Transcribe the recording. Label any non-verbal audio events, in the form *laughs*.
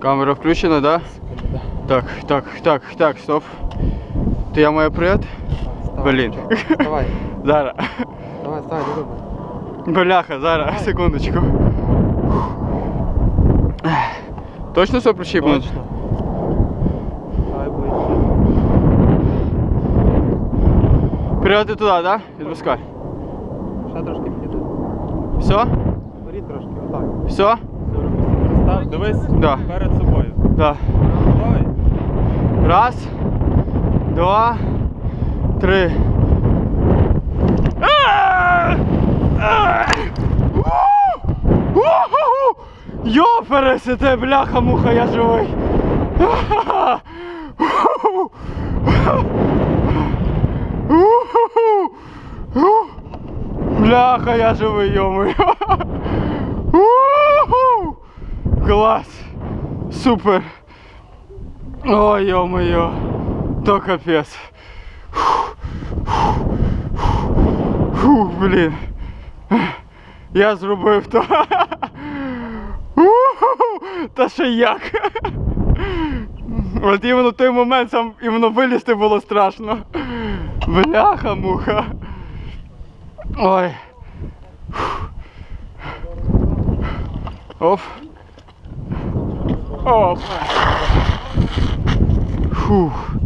Камера включена, да? Так, так, так, так, стоп. Ти я маю привіт? Блін. Давай, *laughs* Зараз. давай, вставай, не думай. Бляха, зараз, секундочку. Точно все причіплено? Точно. Давай ближче. Привіти туди, так? Да? Відпускай. Ще трошки підійди. Все? Горіть трошки, отак. Все? Дивись Да. перед собою. Да. Давай. Раз, два, три. Йопересите, бляха, муха, я живий. Бляха, я живий, йомою. Клас. Супер. Ой, ё-моё, то капец. Фух, блін. Я зробив то. Та ще як. От іменно той момент сам іменно вилізти було страшно. Бляха, муха. Ой. Оп. Оп. Фух.